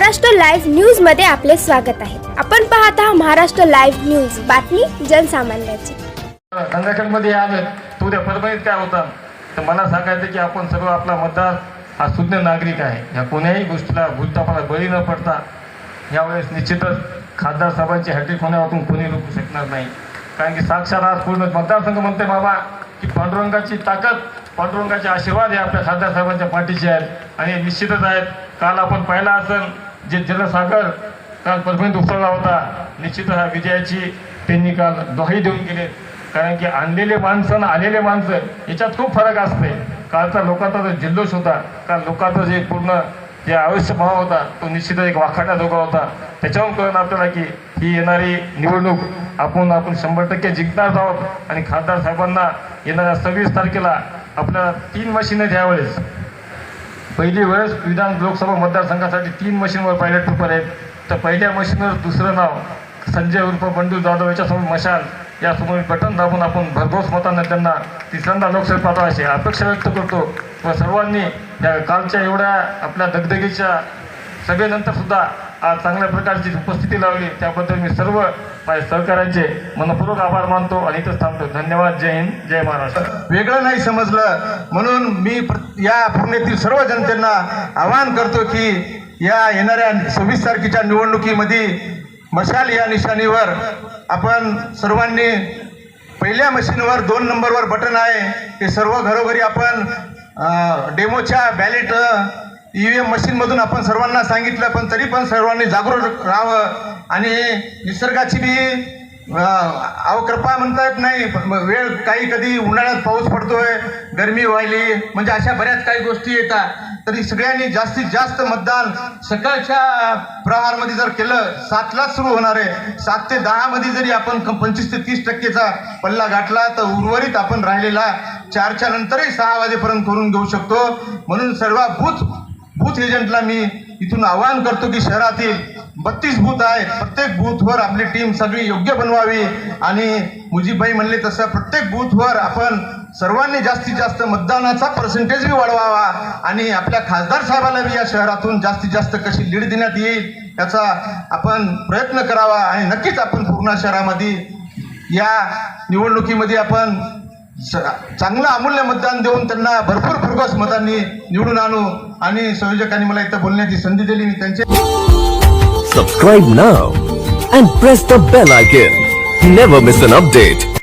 Maharashtra live न्यूजमध्ये आपले स्वागत आहे. आपण पाहत आहात महाराष्ट्र लाईव्ह न्यूज. बातमी जनसामान्याची. संघटनमध्ये आलं. तर उद्या परभणीत काय होता? तर मला सांगायचं की आपण सर्व आपला मतदार हा शुद्ध नागरिक आहे. ह्या कोण्याही गोष्टीला भूलतापाला बळी न पडता यावेळेस निश्चितच खासदार साहेबांची हॅट्रिक होण्यावरून कोणी रोखू शकणार नाही. कारण की साक्षात आज पूर्ण मतदारसंघ म्हणते बाबा की पांडुरंगाची ताकद पांडुरंगाचे आशीर्वाद हे आपल्या खासदार साहेबांच्या पाठीशी आहेत. आणि निश्चितच आहेत. काल आपण पाहिला असेल जे जलसागर काल परभणीत उतरला होता निश्चितच हा विजयाची त्यांनी काल दोही देऊन गेले. कारण की आणलेले माणसं आणि आलेले माणसं याच्यात खूप फरक असते. कालचा लोकांचा जो जल्लोष होता काल लोकांचा जे पूर्ण जे आयुष्य भाव होता तो निश्चितच एक वाखाण्याजोगा होता. त्याच्यावरून कळून आपल्याला की ही येणारी निवडणूक आपण आपण शंभर टक्के जिंकणार आहोत आणि खासदार साहेबांना येणाऱ्या सव्वीस तारखेला आपल्याला तीन मशीनं द्यावेळेस पहिली वेळेस विधान लोकसभा मतदारसंघासाठी तीन मशीनवर पायलट पेपर आहेत. तर पहिल्या मशीनवर दुसरं नाव संजय उर्फ बंडू जाधव याच्यासमोर मशाल. यासमोर बटन दाबून आपण भरघोस मतांना त्यांना तिसऱ्यांदा लोकसभेत अशी अपेक्षा व्यक्त करतो. व सर्वांनी या कालच्या एवढ्या आपल्या दगदगीच्या सभेनंतर सुद्धा आज चांगल्या प्रकारची उपस्थिती लावली. त्याबद्दल मी सर्व माझ्या सहकाऱ्यांचे मनपूर्वक आभार मानतो आणि इथंच थांबतो. धन्यवाद. जय हिंद. जय महाराष्ट्र. वेगळं नाही समजलं. म्हणून मी प्र- या पुण्यातील सर्व जनतेना आवाहन करतो की या येणाऱ्या सव्वीस तारखेच्या निवडणुकीमध्ये मशाल या निशाणीवर आपण सर्वांनी पहिल्या मशीनवर दोन नंबरवर बटन आहे. ते सर्व घरोघरी आपण डेमोच्या बॅलेट ई व्ही एम मशीनमधून आपण सर्वांना सांगितलं पण तरी पण सर्वांनी जागरूक राहावं. आणि निसर्गाची बी अवकृपा म्हणता येत नाही. वेळ काही कधी उन्हाळ्यात पाऊस पडतोय गरमी व्हायली म्हणजे अशा बऱ्याच काही गोष्टी येतात. तरी सगळ्यांनी जास्तीत जास्त मतदान सकाळच्या प्रहारमध्ये जर केलं सातलाच सुरू होणार आहे. सात ते दहामध्ये जरी आपण पंचवीस ते तीस टक्केचा पल्ला गाठला तर उर्वरित आपण राहिलेला चारच्या नंतरही सहा वाजेपर्यंत करून घेऊ शकतो. म्हणून सर्वाभूत बूथ एजंटला मी इथून आवाहन करतो की शहरातील बत्तीस बूथ आहेत. प्रत्येक बूथवर आपली टीम सगळी योग्य बनवावी. आणि मुजीबाई म्हणले तसं प्रत्येक बूथवर आपण सर्वांनी जास्तीत जास्त मतदानाचा पर्सेंटेज बी वाढवावा. आणि आपल्या खासदार साहेबाला बी या शहरातून जास्तीत जास्त कशी लीड देण्यात येईल याचा आपण प्रयत्न करावा. आणि नक्कीच आपण पूर्णा शहरामध्ये या निवडणुकीमध्ये आपण चांगलं अमूल्य मतदान देऊन त्यांना भरपूर भरघोस मतांनी निवडून आणू आणि संयोजकांनी मला इथं बोलण्याची संधी दिली मी त्यांचे subscribe now and press the bell icon never miss an update